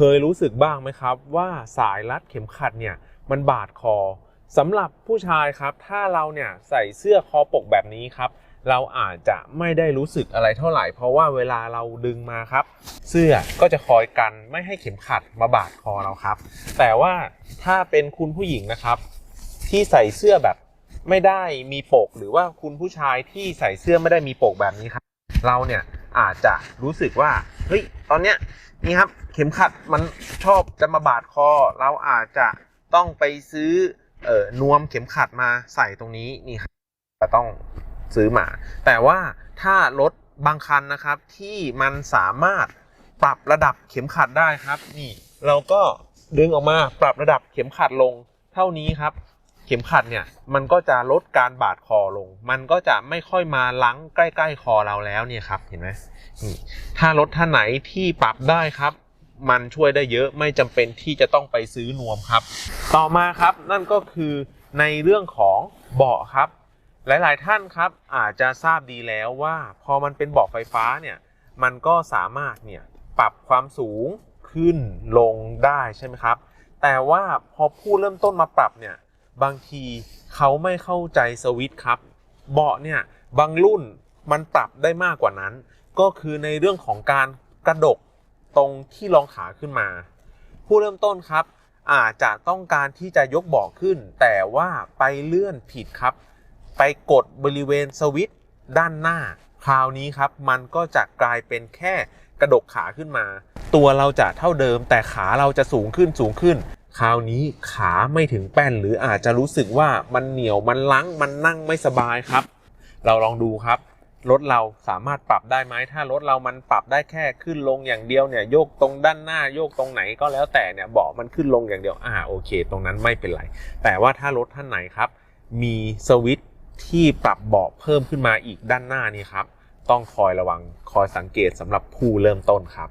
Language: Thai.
เคยรู้สึกบ้างไหมครับ ว่าสายรัดเข็มขัดเนี่ยมันบาดคอสำหรับผู้ชายครับ ถ้าเราเนี่ยใส่เสื้อคอปกแบบนี้ครับ เราอาจจะไม่ได้รู้สึกอะไรเท่าไหร่ เพราะว่าเวลาเราดึงมาครับ เสื้อก็จะคอยกันไม่ให้เข็มขัดมาบาดคอเราครับ แต่ว่าถ้าเป็นคุณผู้หญิงนะครับ ที่ใส่เสื้อแบบไม่ได้มีปก หรือว่าคุณผู้ชายที่ใส่เสื้อไม่ได้มีปกแบบนี้ครับ เราเนี่ย อาจจะรู้สึกว่าเฮ้ยตอนเนี้ยนี่ครับเข็มขัดมันชอบจะมาบาดคอ เราอาจจะต้องไปซื้อเอ่อนวมเข็มขัดมาใส่ตรงนี้นี่ครับจะต้องซื้อมา แต่ว่าถ้ารถบางคันนะครับที่มันสามารถปรับระดับเข็มขัดได้ครับ นี่ เราก็ดึงออกมาปรับระดับเข็มขัดลงเท่านี้ครับ เข็มขัดเนี่ยมันก็จะลดการบาดคอลง มันก็จะไม่ค่อยมาลังใกล้ๆคอเราแล้วเนี่ยครับเห็นไหมถ้ารถท่านไหนที่ปรับได้ครับ มันช่วยได้เยอะไม่จำเป็นที่จะต้องไปซื้อนวมครับ ต่อมาครับนั่นก็คือในเรื่องของเบาะครับ หลายๆท่านครับอาจจะทราบดีแล้วว่า พอมันเป็นเบาะไฟฟ้าเนี่ยมันก็สามารถเนี่ยปรับความสูงขึ้นลงได้ใช่ไหมครับ แต่ว่าพอผู้เริ่มต้นมาปรับเนี่ย บางทีเขาไม่เข้าใจสวิตช์ครับ เบาะเนี่ยบางรุ่นมันปรับได้มากกว่านั้น ก็คือในเรื่องของการกระดกตรงที่รองขาขึ้นมา ผู้เริ่มต้นครับ อาจจะต้องการที่จะยกเบาะขึ้น แต่ว่าไปเลื่อนผิดครับ ไปกดบริเวณสวิตด้านหน้า คราวนี้ครับมันก็จะกลายเป็นแค่กระดกขาขึ้นมา ตัวเราจะเท่าเดิม แต่ขาเราจะสูงขึ้นสูงขึ้น คราวนี้ขาไม่ถึงแป้นหรืออาจจะรู้สึกว่ามันเหนียวมันลังมันนั่งไม่สบายครับ เราลองดูครับรถเราสามารถปรับได้ไหมถ้ารถเรามันปรับได้แค่ขึ้นลงอย่างเดียวเนี่ยโยกตรงด้านหน้าโยกตรงไหนก็แล้วแต่เนี่ยเบาะมันขึ้นลงอย่างเดียวอ่าโอเค ตรงนั้นไม่เป็นไร แต่ว่าถ้ารถท่านไหนครับ มีสวิตช์ที่ปรับเบาะเพิ่มขึ้นมาอีกด้านหน้านี่ครับ ต้องคอยระวังคอยสังเกตสำหรับผู้เริ่มต้นครับ